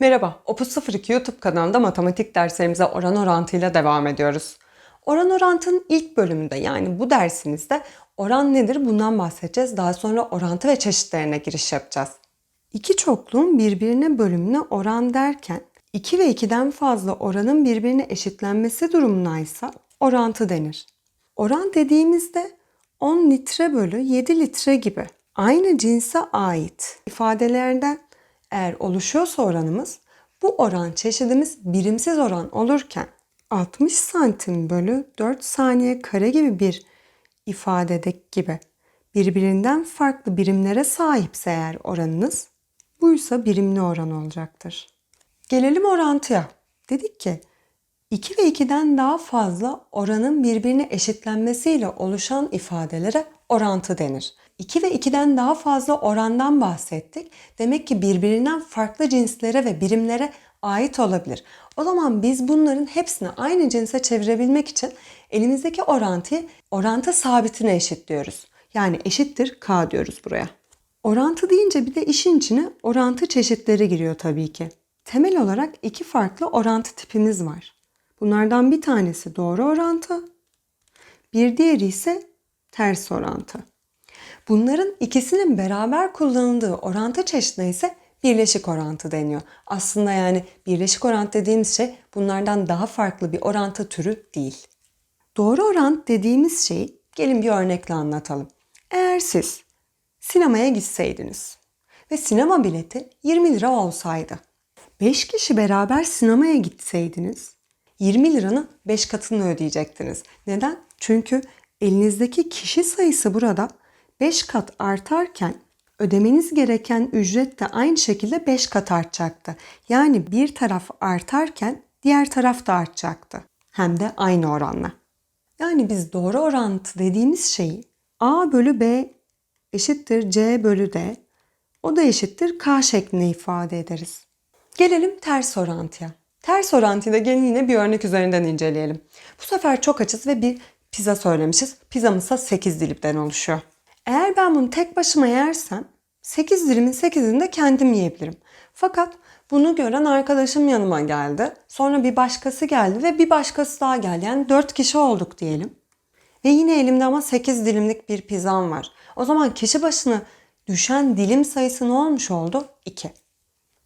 Merhaba, Opus 02 YouTube kanalında matematik derslerimize oran orantıyla devam ediyoruz. Oran orantının ilk bölümünde yani bu dersimizde oran nedir bundan bahsedeceğiz. Daha sonra orantı ve çeşitlerine giriş yapacağız. İki çokluğun birbirine bölümüne oran derken 2 ve 2'den fazla oranın birbirine eşitlenmesi durumuna ise orantı denir. Oran dediğimizde 10 litre bölü 7 litre gibi aynı cinse ait ifadelerden eğer oluşuyorsa oranımız bu oran çeşidimiz birimsiz oran olurken 60 santim bölü 4 saniye kare gibi bir ifadedeki gibi birbirinden farklı birimlere sahipse eğer oranınız buysa birimli oran olacaktır. Gelelim orantıya. Dedik ki 2 ve 2'den daha fazla oranın birbirine eşitlenmesiyle oluşan ifadelere orantı denir. 2 ve 2'den daha fazla orandan bahsettik. Demek ki birbirinden farklı cinslere ve birimlere ait olabilir. O zaman biz bunların hepsini aynı cinse çevirebilmek için elimizdeki orantıyı orantı sabitine eşitliyoruz. Yani eşittir k diyoruz buraya. Orantı deyince bir de işin içine orantı çeşitleri giriyor tabii ki. Temel olarak iki farklı orantı tipimiz var. Bunlardan bir tanesi doğru orantı, bir diğeri ise ters orantı. Bunların ikisinin beraber kullanıldığı orantı çeşidine ise birleşik orantı deniyor. Aslında yani birleşik orantı dediğimiz şey bunlardan daha farklı bir orantı türü değil. Doğru orantı dediğimiz şeyi gelin bir örnekle anlatalım. Eğer siz sinemaya gitseydiniz ve sinema bileti 20 lira olsaydı, 5 kişi beraber sinemaya gitseydiniz 20 liranın 5 katını ödeyecektiniz. Neden? Çünkü elinizdeki kişi sayısı burada 5 kat artarken ödemeniz gereken ücret de aynı şekilde 5 kat artacaktı. Yani bir taraf artarken diğer taraf da artacaktı. Hem de aynı oranla. Yani biz doğru orantı dediğimiz şeyi A bölü B eşittir C bölü D o da eşittir K şeklinde ifade ederiz. Gelelim ters orantıya. Ters orantıyı da gelin yine bir örnek üzerinden inceleyelim. Bu sefer çok açız ve bir pizza söylemişiz. Pizzamızsa 8 dilimden oluşuyor. Eğer ben bunu tek başıma yersem 8 dilimin 8'ini de kendim yiyebilirim. Fakat bunu gören arkadaşım yanıma geldi. Sonra bir başkası geldi ve bir başkası daha geldi. Yani 4 kişi olduk diyelim. Ve yine elimde ama 8 dilimlik bir pizzam var. O zaman kişi başına düşen dilim sayısı ne olmuş oldu? 2.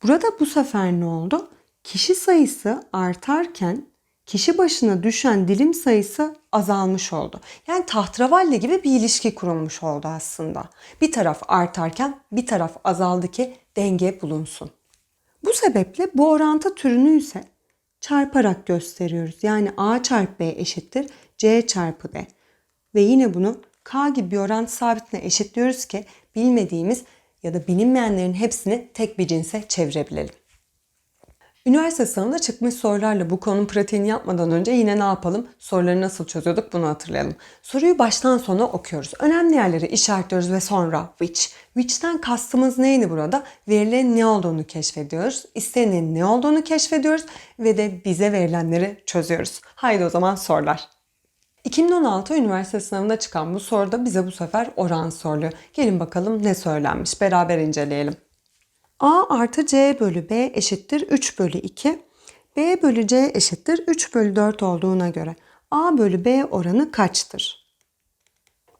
Burada bu sefer ne oldu? Kişi sayısı artarken kişi başına düşen dilim sayısı azalmış oldu. Yani tahterevalli gibi bir ilişki kurulmuş oldu aslında. Bir taraf artarken bir taraf azaldı ki denge bulunsun. Bu sebeple bu orantı türünü ise çarparak gösteriyoruz. Yani A çarpı B eşittir C çarpı D. Ve yine bunu K gibi bir orantı sabitine eşitliyoruz ki bilmediğimiz ya da bilinmeyenlerin hepsini tek bir cinse çevirebilelim. Üniversite sınavında çıkmış sorularla bu konunun pratiğini yapmadan önce yine ne yapalım? Soruları nasıl çözüyorduk bunu hatırlayalım. Soruyu baştan sona okuyoruz. Önemli yerleri işaretliyoruz ve sonra which. Which'ten kastımız neydi burada? Verilerin ne olduğunu keşfediyoruz. İstenenin ne olduğunu keşfediyoruz ve de bize verilenleri çözüyoruz. Haydi o zaman sorular. 2016 üniversite sınavında çıkan bu soruda bize bu sefer oran soruluyor. Gelin bakalım ne söylenmiş. Beraber inceleyelim. A artı C bölü B eşittir 3 bölü 2. B bölü C eşittir 3 bölü 4 olduğuna göre A bölü B oranı kaçtır?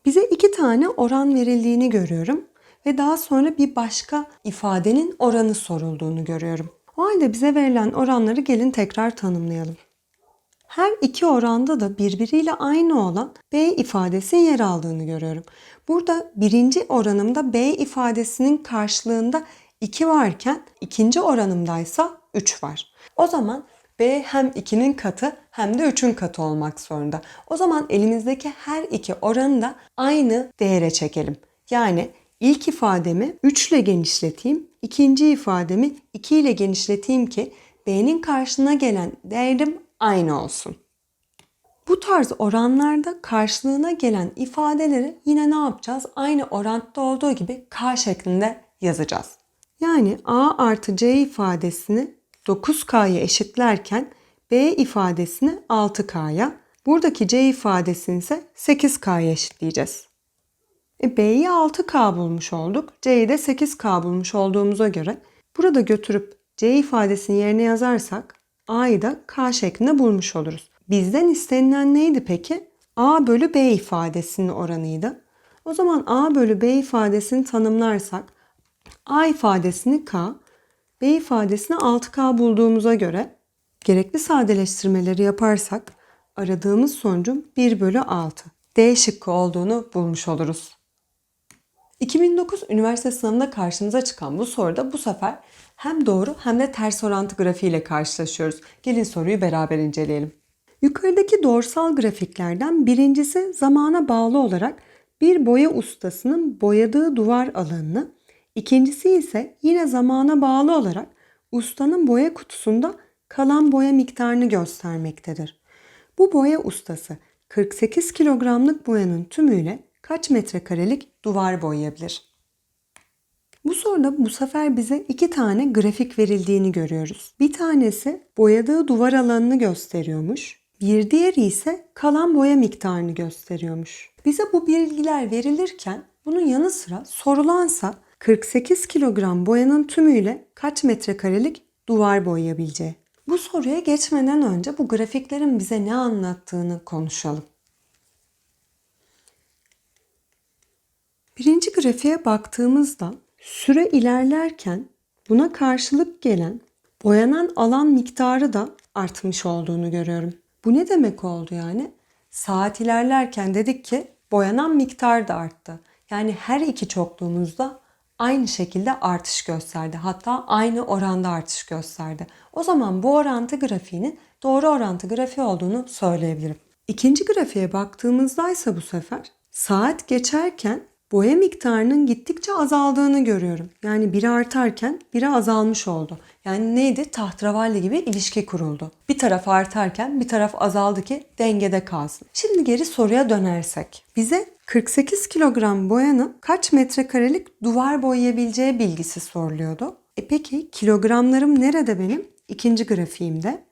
Bize iki tane oran verildiğini görüyorum ve daha sonra bir başka ifadenin oranı sorulduğunu görüyorum. O halde bize verilen oranları gelin tekrar tanımlayalım. Her iki oranda da birbiriyle aynı olan B ifadesi yer aldığını görüyorum. Burada birinci oranımda B ifadesinin karşılığında 2 varken ikinci oranımdaysa 3 var. O zaman B hem 2'nin katı hem de 3'ün katı olmak zorunda. O zaman elimizdeki her iki oranı da aynı değere çekelim. Yani ilk ifademi 3 ile genişleteyim, ikinci ifademi 2 ile genişleteyim ki B'nin karşına gelen değerim aynı olsun. Bu tarz oranlarda karşılığına gelen ifadeleri yine ne yapacağız? Aynı orantıda olduğu gibi K şeklinde yazacağız. Yani A artı C ifadesini 9K'ya eşitlerken B ifadesini 6K'ya, buradaki C ifadesini ise 8K'ya eşitleyeceğiz. E B'yi 6K bulmuş olduk. C'yi de 8K bulmuş olduğumuza göre burada götürüp C ifadesini yerine yazarsak A'yı da K şeklinde bulmuş oluruz. Bizden istenilen neydi peki? A bölü B ifadesinin oranıydı. O zaman A bölü B ifadesini tanımlarsak A ifadesini K, B ifadesini 6K bulduğumuza göre gerekli sadeleştirmeleri yaparsak aradığımız sonucun 1 bölü 6. D şıkkı olduğunu bulmuş oluruz. 2009 üniversite sınavında karşımıza çıkan bu soruda bu sefer hem doğru hem de ters orantı grafiğiyle karşılaşıyoruz. Gelin soruyu beraber inceleyelim. Yukarıdaki doğrusal grafiklerden birincisi zamana bağlı olarak bir boya ustasının boyadığı duvar alanını, ikincisi ise yine zamana bağlı olarak ustanın boya kutusunda kalan boya miktarını göstermektedir. Bu boya ustası 48 kilogramlık boyanın tümüyle kaç metrekarelik duvar boyayabilir? Bu soruda bu sefer bize iki tane grafik verildiğini görüyoruz. Bir tanesi boyadığı duvar alanını gösteriyormuş. Bir diğeri ise kalan boya miktarını gösteriyormuş. Bize bu bilgiler verilirken bunun yanı sıra sorulansa 48 kilogram boyanın tümüyle kaç metrekarelik duvar boyayabileceği. Bu soruya geçmeden önce bu grafiklerin bize ne anlattığını konuşalım. Birinci grafiğe baktığımızda süre ilerlerken buna karşılık gelen boyanan alan miktarı da artmış olduğunu görüyorum. Bu ne demek oldu yani? Saat ilerlerken dedik ki boyanan miktar da arttı. Yani her iki çokluğumuzda aynı şekilde artış gösterdi. Hatta aynı oranda artış gösterdi. O zaman bu orantı grafiğinin doğru orantı grafiği olduğunu söyleyebilirim. İkinci grafiğe baktığımızda ise bu sefer saat geçerken boya miktarının gittikçe azaldığını görüyorum. Yani biri artarken biri azalmış oldu. Yani neydi? Tahterevalli gibi ilişki kuruldu. Bir taraf artarken bir taraf azaldı ki dengede kalsın. Şimdi geri soruya dönersek. Bize 48 kilogram boyanın kaç metrekarelik duvar boyayabileceği bilgisi soruluyordu. E peki kilogramlarım nerede benim? İkinci grafiğimde.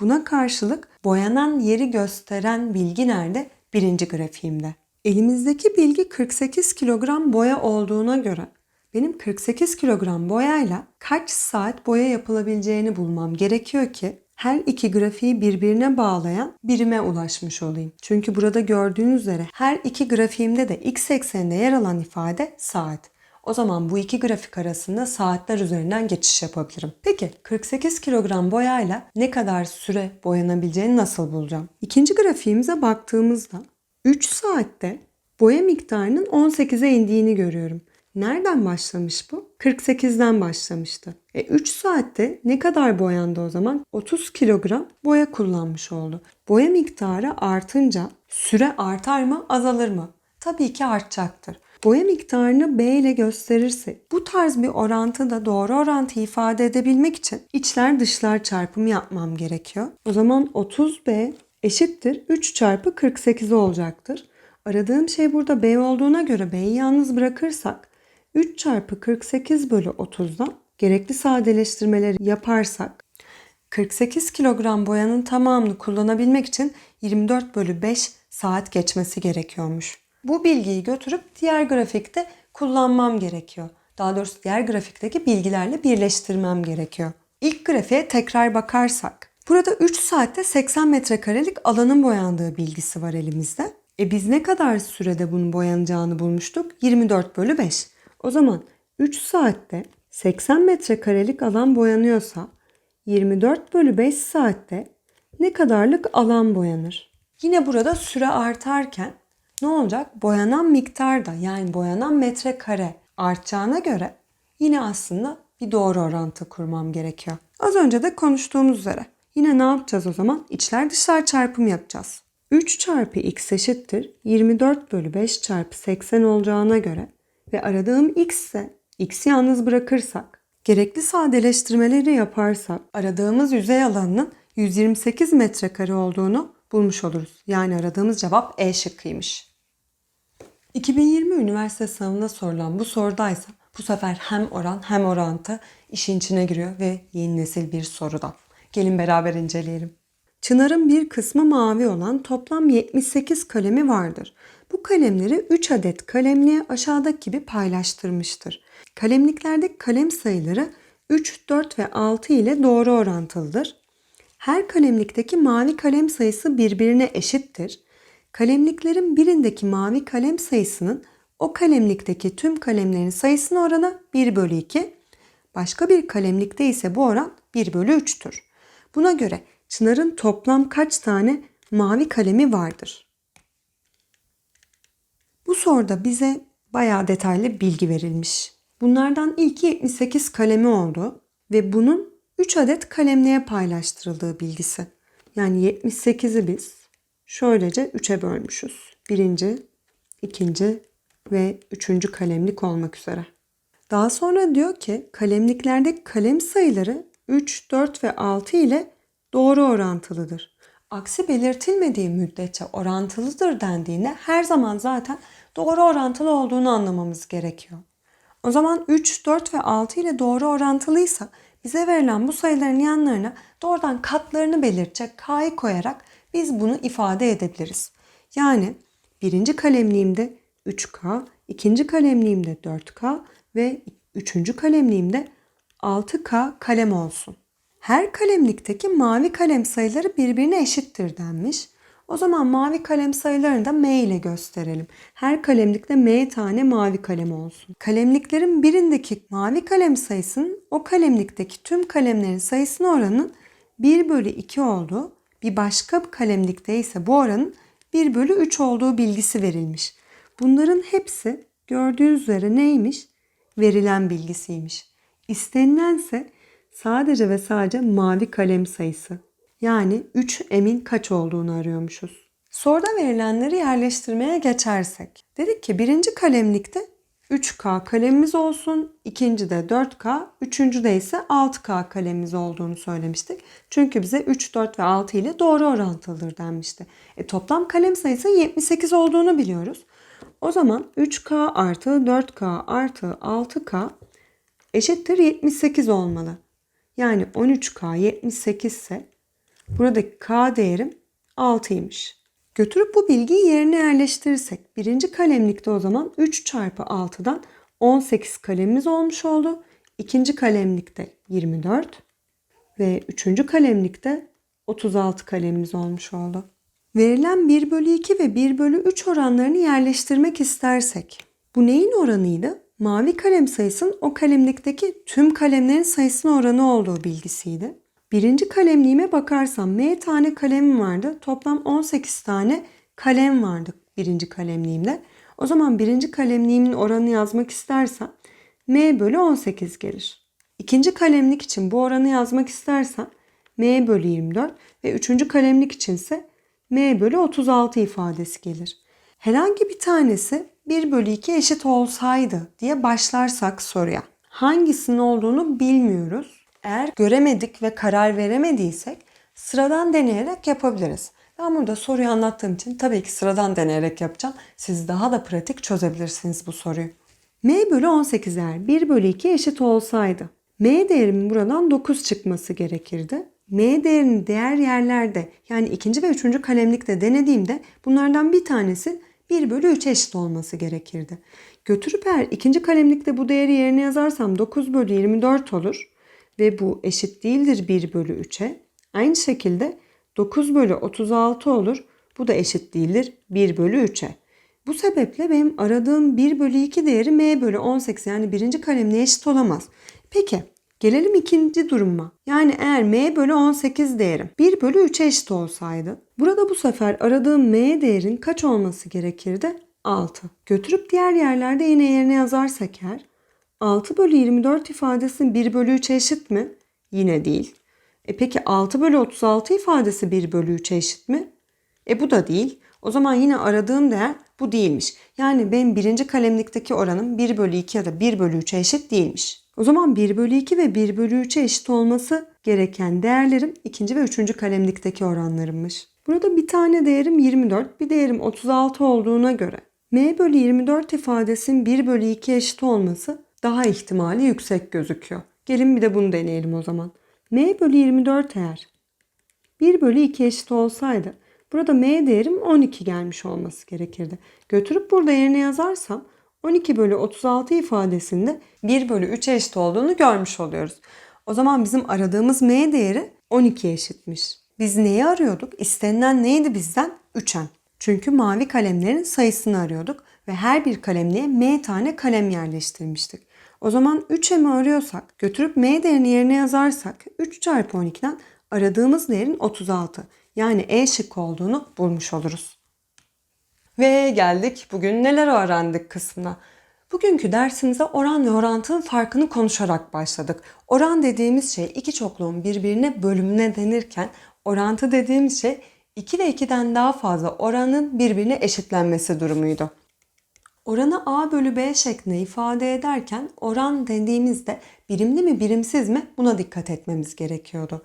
Buna karşılık boyanan yeri gösteren bilgi nerede? Birinci grafiğimde. Elimizdeki bilgi 48 kilogram boya olduğuna göre benim 48 kilogram boyayla kaç saat boya yapılabileceğini bulmam gerekiyor ki her iki grafiği birbirine bağlayan birime ulaşmış olayım. Çünkü burada gördüğünüz üzere her iki grafiğimde de x ekseninde yer alan ifade saat. O zaman bu iki grafik arasında saatler üzerinden geçiş yapabilirim. Peki 48 kilogram boyayla ne kadar süre boyanabileceğini nasıl bulacağım? İkinci grafiğimize baktığımızda 3 saatte boya miktarının 18'e indiğini görüyorum. Nereden başlamış bu? 48'den başlamıştı. E 3 saatte ne kadar boyandı o zaman? 30 kilogram boya kullanmış oldu. Boya miktarı artınca süre artar mı azalır mı? Tabii ki artacaktır. Boya miktarını B ile gösterirsek bu tarz bir orantıda doğru orantı ifade edebilmek için içler dışlar çarpımı yapmam gerekiyor. O zaman 30B eşittir 3 çarpı 48 olacaktır. Aradığım şey burada B olduğuna göre B'yi yalnız bırakırsak 3 çarpı 48 bölü 30'dan gerekli sadeleştirmeleri yaparsak 48 kilogram boyanın tamamını kullanabilmek için 24 bölü 5 saat geçmesi gerekiyormuş. Bu bilgiyi götürüp diğer grafikte kullanmam gerekiyor. Daha doğrusu diğer grafikteki bilgilerle birleştirmem gerekiyor. İlk grafiğe tekrar bakarsak Burada 3 saatte 80 metrekarelik alanın boyandığı bilgisi var elimizde. E biz ne kadar sürede bunun boyanacağını bulmuştuk? 24 bölü 5. O zaman 3 saatte 80 metrekarelik alan boyanıyorsa 24 bölü 5 saatte ne kadarlık alan boyanır? Yine burada süre artarken ne olacak? Boyanan miktar da yani boyanan metrekare artacağına göre yine aslında bir doğru orantı kurmam gerekiyor. Az önce de konuştuğumuz üzere. Yine ne yapacağız o zaman? İçler dışlar çarpım yapacağız. 3 çarpı x eşittir 24 bölü 5 çarpı 80 olacağına göre ve aradığım x ise x'i yalnız bırakırsak gerekli sadeleştirmeleri yaparsak aradığımız yüzey alanının 128 metrekare olduğunu bulmuş oluruz. Yani aradığımız cevap E şıkkıymış. 2020 üniversite sınavında sorulan bu sorudaysa bu sefer hem oran hem orantı işin içine giriyor ve yeni nesil bir soruda. Gelin beraber inceleyelim. Çınarın bir kısmı mavi olan toplam 78 kalemi vardır. Bu kalemleri 3 adet kalemliğe aşağıdaki gibi paylaştırmıştır. Kalemliklerdeki kalem sayıları 3, 4 ve 6 ile doğru orantılıdır. Her kalemlikteki mavi kalem sayısı birbirine eşittir. Kalemliklerin birindeki mavi kalem sayısının o kalemlikteki tüm kalemlerin sayısına oranı 1 bölü 2. Başka bir kalemlikte ise bu oran 1 bölü 3'tür. Buna göre Çınar'ın toplam kaç tane mavi kalemi vardır? Bu soruda bize bayağı detaylı bilgi verilmiş. Bunlardan ilki 78 kalemi oldu ve bunun 3 adet kalemliğe paylaştırıldığı bilgisi. Yani 78'i biz şöylece 3'e bölmüşüz. Birinci, ikinci ve üçüncü kalemlik olmak üzere. Daha sonra diyor ki kalemliklerdeki kalem sayıları 3, 4 ve 6 ile doğru orantılıdır. Aksi belirtilmediği müddetçe orantılıdır dendiğinde her zaman zaten doğru orantılı olduğunu anlamamız gerekiyor. O zaman 3, 4 ve 6 ile doğru orantılıysa bize verilen bu sayıların yanlarına doğrudan katlarını belirtecek k'yı koyarak biz bunu ifade edebiliriz. Yani birinci kalemliğimde 3k, ikinci kalemliğimde 4k ve üçüncü kalemliğimde 6k kalem olsun. Her kalemlikteki mavi kalem sayıları birbirine eşittir denmiş. O zaman mavi kalem sayılarını da M ile gösterelim. Her kalemlikte M tane mavi kalem olsun. Kalemliklerin birindeki mavi kalem sayısının o kalemlikteki tüm kalemlerin sayısına oranının 1 bölü 2 olduğu, bir başka kalemlikte ise bu oranın 1 bölü 3 olduğu bilgisi verilmiş. Bunların hepsi gördüğünüz üzere neymiş? Verilen bilgisiymiş. İstenilense sadece ve sadece mavi kalem sayısı. Yani 3 emin kaç olduğunu arıyormuşuz. Soruda verilenleri yerleştirmeye geçersek. Dedik ki birinci kalemlikte 3K kalemimiz olsun, ikinci de 4K, üçüncü de ise 6K kalemimiz olduğunu söylemiştik. Çünkü bize 3, 4 ve 6 ile doğru orantılıdır denmişti. E, toplam kalem sayısı 78 olduğunu biliyoruz. O zaman 3K artı 4K artı 6K eşittir 78 olmalı. Yani 13K 78 ise buradaki K değerim 6'ymış. Götürüp bu bilgiyi yerine yerleştirirsek birinci kalemlikte o zaman 3 çarpı 6'dan 18 kalemimiz olmuş oldu. İkinci kalemlikte 24 ve üçüncü kalemlikte 36 kalemimiz olmuş oldu. Verilen 1 bölü 2 ve 1 bölü 3 oranlarını yerleştirmek istersek bu neyin oranıydı? Mavi kalem sayısının o kalemlikteki tüm kalemlerin sayısına oranı olduğu bilgisiydi. Birinci kalemliğime bakarsam M tane kalemim vardı. Toplam 18 tane kalem vardı birinci kalemliğimde. O zaman birinci kalemliğimin oranını yazmak istersem M bölü 18 gelir. İkinci kalemlik için bu oranı yazmak istersem M bölü 24 ve üçüncü kalemlik içinse M bölü 36 ifadesi gelir. Herhangi bir tanesi 1 bölü 2 eşit olsaydı diye başlarsak soruya. Hangisinin olduğunu bilmiyoruz. Eğer göremedik ve karar veremediysek sıradan deneyerek yapabiliriz. Ben burada soruyu anlattığım için tabii ki sıradan deneyerek yapacağım. Siz daha da pratik çözebilirsiniz bu soruyu. M bölü 18 eğer 1 bölü 2 eşit olsaydı M değerimin buradan 9 çıkması gerekirdi. M değerini diğer yerlerde yani ikinci ve üçüncü kalemlikte denediğimde bunlardan bir tanesi 1 bölü 3 eşit olması gerekirdi. Götürüp eğer ikinci kalemlikte bu değeri yerine yazarsam 9 bölü 24 olur ve bu eşit değildir 1 bölü 3'e. Aynı şekilde 9 bölü 36 olur. Bu da eşit değildir 1 bölü 3'e. Bu sebeple benim aradığım 1 bölü 2 değeri m bölü 18 yani birinci kalemle eşit olamaz. Peki gelelim ikinci duruma. Yani eğer m bölü 18 değerim 1 bölü 3'e eşit olsaydı. Burada bu sefer aradığım m değerin kaç olması gerekirdi? 6. Götürüp diğer yerlerde yine yerine yazarsak eğer 6 bölü 24 ifadesi 1 bölü 3'e eşit mi? Yine değil. E peki 6 bölü 36 ifadesi 1 bölü 3'e eşit mi? E bu da değil. O zaman yine aradığım değer bu değilmiş. Yani benim birinci kalemlikteki oranım 1 bölü 2 ya da 1 bölü 3'e eşit değilmiş. O zaman 1 bölü 2 ve 1 bölü 3'e eşit olması gereken değerlerim ikinci ve üçüncü kalemlikteki oranlarımmış. Burada bir tane değerim 24, bir değerim 36 olduğuna göre m bölü 24 ifadesinin 1 bölü 2 eşit olması daha ihtimali yüksek gözüküyor. Gelin bir de bunu deneyelim o zaman. m bölü 24 eğer 1 bölü 2 eşit olsaydı burada m değerim 12 gelmiş olması gerekirdi. Götürüp burada yerine yazarsam 12 bölü 36 ifadesinde 1 bölü 3'e eşit olduğunu görmüş oluyoruz. O zaman bizim aradığımız m değeri 12'ye eşitmiş. Biz neyi arıyorduk? İstenilen neydi bizden? 3n. Çünkü mavi kalemlerin sayısını arıyorduk ve her bir kalemliğe m tane kalem yerleştirmiştik. O zaman 3m'i arıyorsak götürüp m değerini yerine yazarsak 3 çarpı 12'den aradığımız değerin 36 yani E şıkkı olduğunu bulmuş oluruz. Ve geldik bugün neler öğrendik kısmına. Bugünkü dersimize oran ve orantının farkını konuşarak başladık. Oran dediğimiz şey iki çokluğun birbirine bölümüne denirken orantı dediğimiz şey 2 ve 2'den daha fazla oranın birbirine eşitlenmesi durumuydu. Oranı A bölü B şeklinde ifade ederken oran dediğimizde birimli mi birimsiz mi buna dikkat etmemiz gerekiyordu.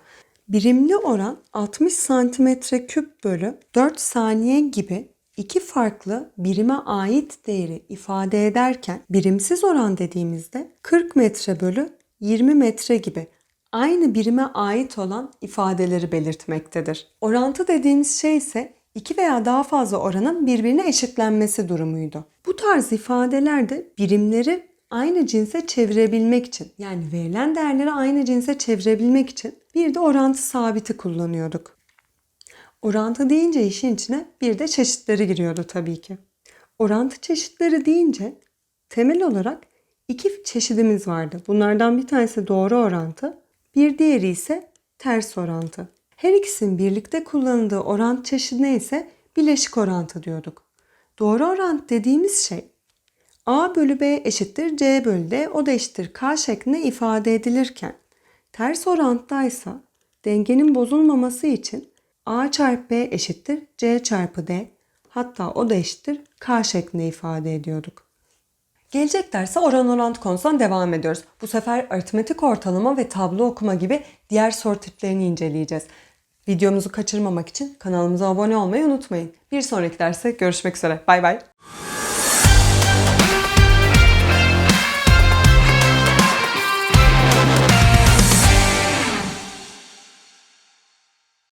Birimli oran 60 santimetre küp bölü 4 saniye gibi iki farklı birime ait değeri ifade ederken birimsiz oran dediğimizde 40 metre bölü 20 metre gibi aynı birime ait olan ifadeleri belirtmektedir. Orantı dediğimiz şey ise iki veya daha fazla oranın birbirine eşitlenmesi durumuydu. Bu tarz ifadelerde birimleri aynı cinse çevirebilmek için yani verilen değerleri aynı cinse çevirebilmek için bir de orantı sabiti kullanıyorduk. Orantı deyince işin içine bir de çeşitleri giriyordu tabii ki. Orantı çeşitleri deyince temel olarak iki çeşidimiz vardı. Bunlardan bir tanesi doğru orantı, bir diğeri ise ters orantı. Her ikisinin birlikte kullanıldığı orantı çeşidine ise bileşik orantı diyorduk. Doğru orantı dediğimiz şey A bölü B eşittir C bölü D o da eşittir K şeklinde ifade edilirken ters orantıdaysa dengenin bozulmaması için A çarpı B eşittir C çarpı D hatta o da eşittir K şeklinde ifade ediyorduk. Gelecek derse oran orantı konusundan devam ediyoruz. Bu sefer aritmetik ortalama ve tablo okuma gibi diğer soru tiplerini inceleyeceğiz. Videomuzu kaçırmamak için kanalımıza abone olmayı unutmayın. Bir sonraki derste görüşmek üzere. Bay bay.